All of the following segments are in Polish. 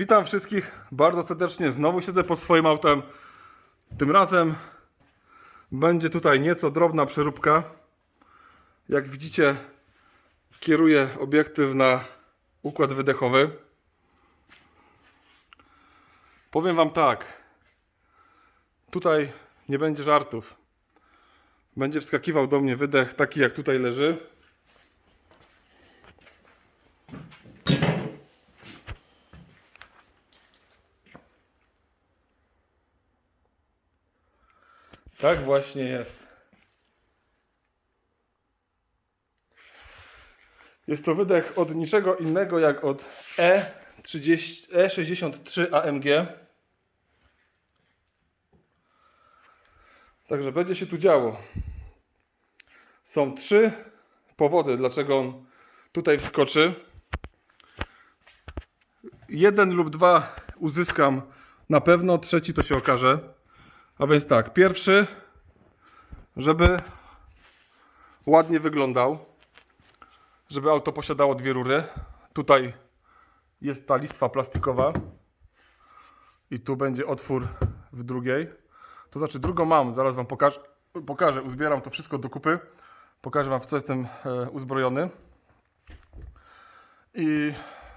Witam wszystkich bardzo serdecznie. Znowu siedzę pod swoim autem. Tym razem będzie tutaj nieco drobna przeróbka. Jak widzicie, kieruję obiektyw na układ wydechowy. Powiem Wam tak. Tutaj nie będzie żartów. Będzie wskakiwał do mnie wydech taki jak tutaj leży. Tak właśnie jest. Jest to wydech od niczego innego jak od E E30, E63 AMG. Także będzie się tu działo. Są trzy powody, dlaczego on tutaj wskoczy. Jeden lub dwa uzyskam na pewno, trzeci to się okaże. A więc tak, pierwszy, żeby ładnie wyglądał, żeby auto posiadało dwie rury. Tutaj jest ta listwa plastikowa i tu będzie otwór w drugiej. To znaczy drugą mam, zaraz Wam pokażę, pokażę uzbieram to wszystko do kupy. Pokażę Wam w co jestem e, uzbrojony. I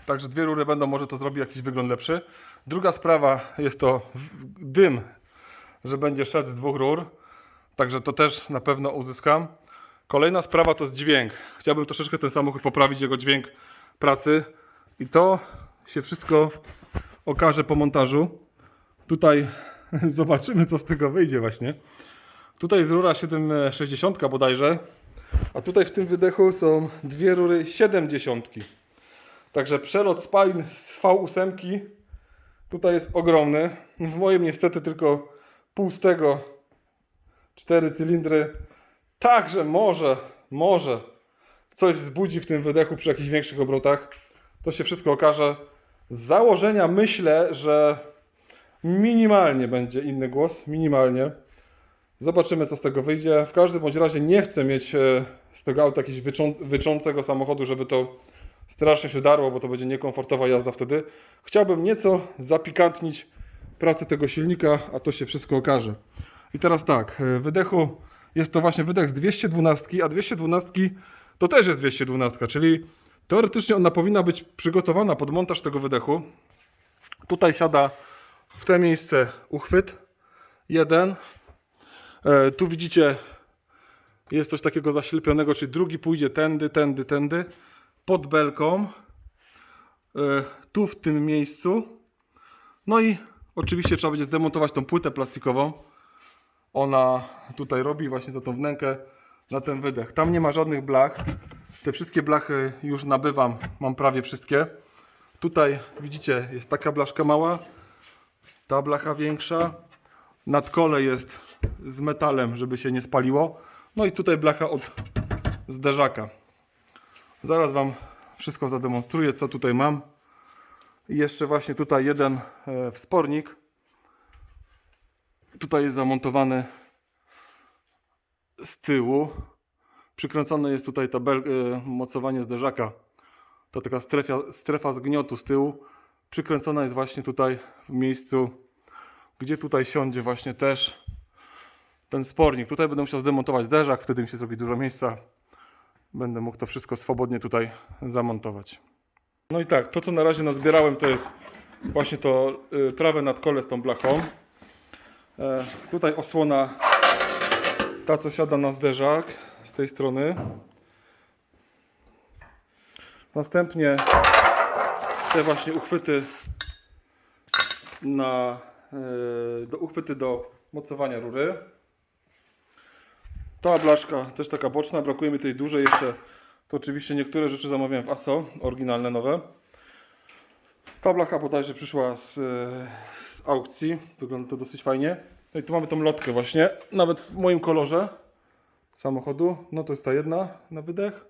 także dwie rury będą, może to zrobi jakiś wygląd lepszy. Druga sprawa jest to dym że będzie szedł z dwóch rur. Także to też na pewno uzyskam. Kolejna sprawa to jest dźwięk. Chciałbym troszeczkę ten samochód poprawić, jego dźwięk pracy. I to się wszystko okaże po montażu. Tutaj zobaczymy, co z tego wyjdzie właśnie. Tutaj jest rura 760 bodajże. A tutaj w tym wydechu są dwie rury 70. Także przelot spalin z V8 Tutaj jest ogromny. W moim niestety tylko pół z tego. Cztery cylindry. Także może, może coś wzbudzi w tym wydechu przy jakichś większych obrotach. To się wszystko okaże. Z założenia myślę, że minimalnie będzie inny głos. Minimalnie. Zobaczymy, co z tego wyjdzie. W każdym bądź razie nie chcę mieć e, z tego auta jakiegoś wyczą- wyczącego samochodu, żeby to strasznie się darło, bo to będzie niekomfortowa jazda wtedy. Chciałbym nieco zapikantnić pracę tego silnika, a to się wszystko okaże. I teraz tak, e, wydechu jest to właśnie wydech z 212, a 212 to też jest 212, czyli teoretycznie ona powinna być przygotowana pod montaż tego wydechu. Tutaj siada w te miejsce uchwyt jeden. E, Tu widzicie jest coś takiego zaślepionego, czyli drugi pójdzie tędy, tędy, tędy pod belką. E, Tu w tym miejscu. No i oczywiście trzeba będzie zdemontować tą płytę plastikową. Ona tutaj robi właśnie za tą wnękę na ten wydech. Tam nie ma żadnych blach. Te wszystkie blachy już nabywam. Mam prawie wszystkie. Tutaj widzicie jest taka blaszka mała. Ta blacha większa. Nadkole jest z metalem, żeby się nie spaliło. No i tutaj blacha od zderzaka. Zaraz Wam wszystko zademonstruję, co tutaj mam. I jeszcze właśnie tutaj jeden e, wspornik. Tutaj jest zamontowany z tyłu. Przykręcone jest tutaj ta bel, e, mocowanie zderzaka. To taka strefa, strefa zgniotu z tyłu. Przykręcona jest właśnie tutaj w miejscu, gdzie tutaj siądzie właśnie też ten spornik. Tutaj będę musiał zdemontować zderzak, wtedy mi się zrobi dużo miejsca. Będę mógł to wszystko swobodnie tutaj zamontować. No i tak, to co na razie nazbierałem to jest właśnie to y, prawe nadkole z tą blachą. E, tutaj osłona ta co siada na zderzak z tej strony. Następnie te właśnie uchwyty na e, do uchwyty do mocowania rury. Ta blaszka też taka boczna, brakuje mi tej dużej jeszcze. To oczywiście niektóre rzeczy zamawiałem w ASO, oryginalne, nowe. Ta blacha bodajże przyszła z, z aukcji, wygląda to dosyć fajnie. No i tu mamy tą lotkę właśnie, nawet w moim kolorze samochodu. No to jest ta jedna na wydech.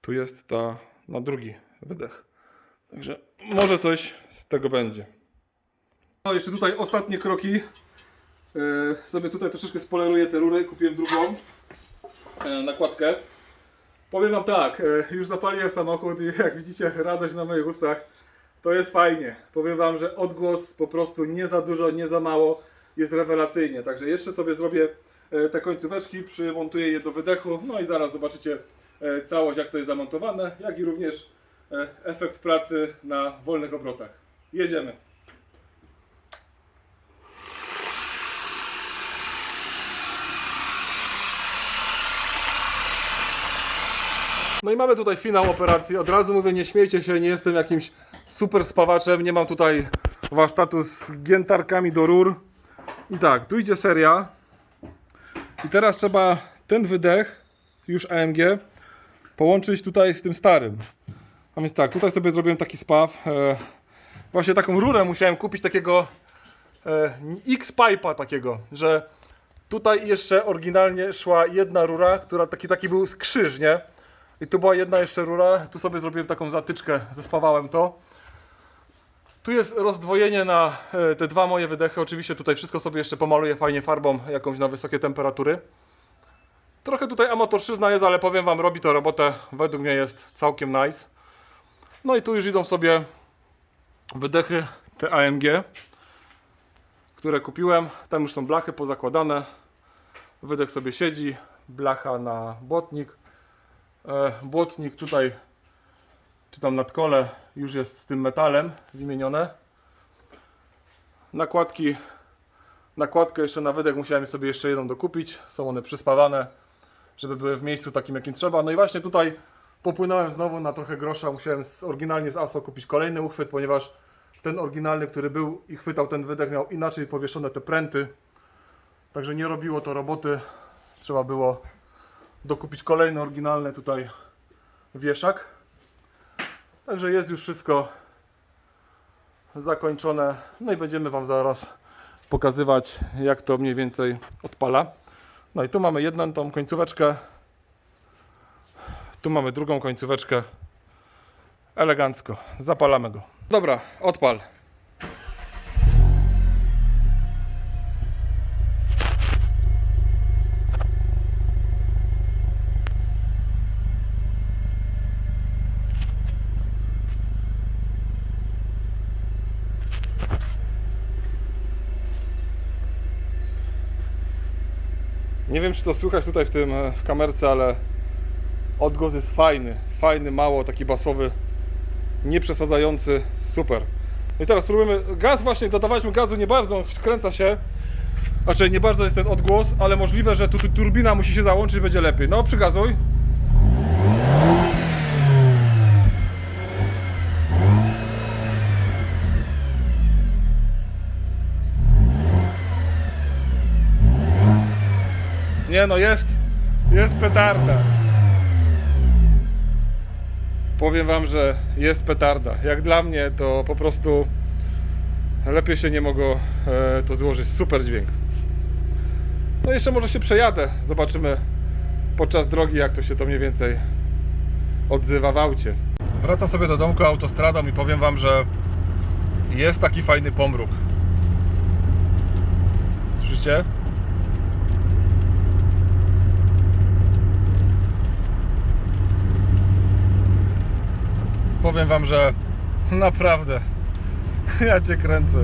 Tu jest ta na drugi wydech. Także może coś z tego będzie. No jeszcze tutaj ostatnie kroki. E, sobie tutaj troszeczkę spoleruję te rury, kupiłem drugą e, nakładkę. Powiem Wam tak, e, już zapaliłem samochód i jak widzicie radość na moich ustach. to jest fajnie. Powiem Wam, że odgłos po prostu nie za dużo, nie za mało, jest rewelacyjnie. Także jeszcze sobie zrobię e, te końcóweczki, przymontuję je do wydechu, no i zaraz zobaczycie e, całość, jak to jest zamontowane, jak i również efekt pracy na wolnych obrotach. Jedziemy. No i mamy tutaj finał operacji. Od razu mówię, nie śmiejcie się, nie jestem jakimś super spawaczem, nie mam tutaj warsztatu z giętarkami do rur. I tak, tu idzie seria. I teraz trzeba ten wydech, już AMG, połączyć tutaj z tym starym. A więc tak, tutaj sobie zrobiłem taki spaw. E, właśnie taką rurę musiałem kupić takiego e, X-Pipe'a takiego, że tutaj jeszcze oryginalnie szła jedna rura, która taki, taki był krzyż, nie? I tu była jedna jeszcze rura, tu sobie zrobiłem taką zatyczkę, zespawałem to. Tu jest rozdwojenie na e, te dwa moje wydechy. Oczywiście tutaj wszystko sobie jeszcze pomaluję fajnie farbą jakąś na wysokie temperatury. Trochę tutaj amatorszczyzna jest, ale powiem Wam, robi to robotę. Według mnie jest całkiem nice. No i tu już idą sobie wydechy te AMG, które kupiłem. Tam już są blachy pozakładane. Wydech sobie siedzi, blacha na błotnik. E, błotnik tutaj, czy tam nadkole, już jest z tym metalem wymienione. Nakładki, nakładkę jeszcze na wydech musiałem sobie jeszcze jedną dokupić. Są one przyspawane, żeby były w miejscu takim jakim trzeba. No i właśnie tutaj popłynąłem znowu na trochę grosza. Musiałem z, oryginalnie z ASO kupić kolejny uchwyt, ponieważ ten oryginalny, który był i chwytał ten wydech, miał inaczej powieszone te pręty. Także nie robiło to roboty. Trzeba było dokupić kolejny oryginalny tutaj wieszak. Także jest już wszystko zakończone. No i będziemy Wam zaraz pokazywać, jak to mniej więcej odpala. No i tu mamy jedną tą końcóweczkę. Tu mamy drugą końcóweczkę. Elegancko. Zapalamy go. Dobra, odpal. Nie wiem, czy to słychać tutaj w tym e, w kamerce, ale odgłos jest fajny. Fajny, mało, taki basowy, nie przesadzający. Super. No i teraz spróbujemy. Gaz właśnie dodawaliśmy gazu nie bardzo, on wkręca się. Znaczy nie bardzo jest ten odgłos, ale możliwe, że tu, tu turbina musi się załączyć, będzie lepiej. No przygazuj. Nie no, jest, jest petarda. Powiem wam, że jest petarda. Jak dla mnie to po prostu lepiej się nie mogło e, to złożyć. Super dźwięk. No jeszcze może się przejadę. Zobaczymy podczas drogi jak to się to mniej więcej odzywa w aucie. Wracam sobie do domku autostradą i powiem wam, że jest taki fajny pomruk. Słyszycie? Powiem wam, że naprawdę ja cię kręcę.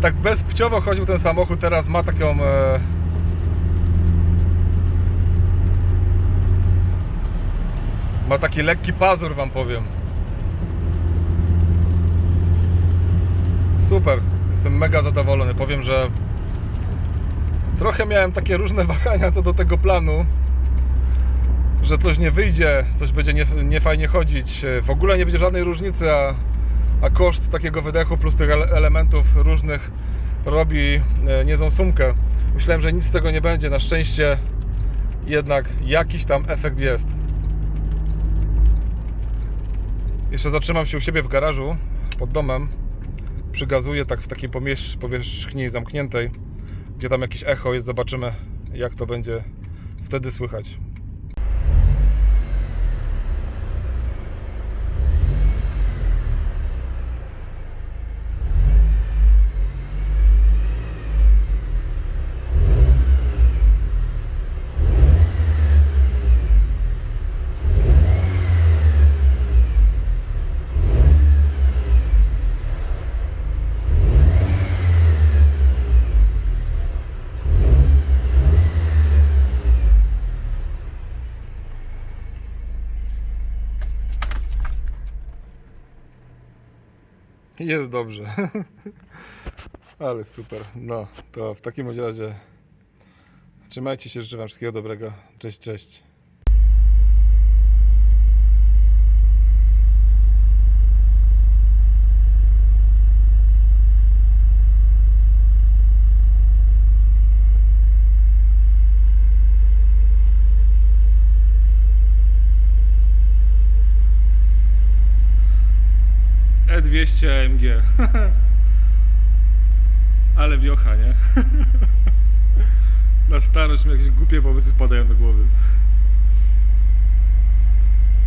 Tak bezpciowo chodził ten samochód, teraz ma taką e... ma taki lekki pazur wam powiem. Super, jestem mega zadowolony. Powiem, że trochę miałem takie różne wahania co do tego planu że coś nie wyjdzie, coś będzie nie, nie fajnie chodzić, w ogóle nie będzie żadnej różnicy, a, a koszt takiego wydechu plus tych ele- elementów różnych robi e, niezłą sumkę. Myślałem, że nic z tego nie będzie, na szczęście jednak jakiś tam efekt jest. Jeszcze zatrzymam się u siebie w garażu pod domem, przygazuję tak w takiej powierzchni zamkniętej, gdzie tam jakieś echo jest, zobaczymy jak to będzie wtedy słychać. Jest dobrze. Ale super. No, to w takim razie trzymajcie się, życzę wam wszystkiego dobrego. Cześć, cześć. E200 AMG. Ale wiocha, nie? Na starość mi jakieś głupie pomysły wpadają do głowy.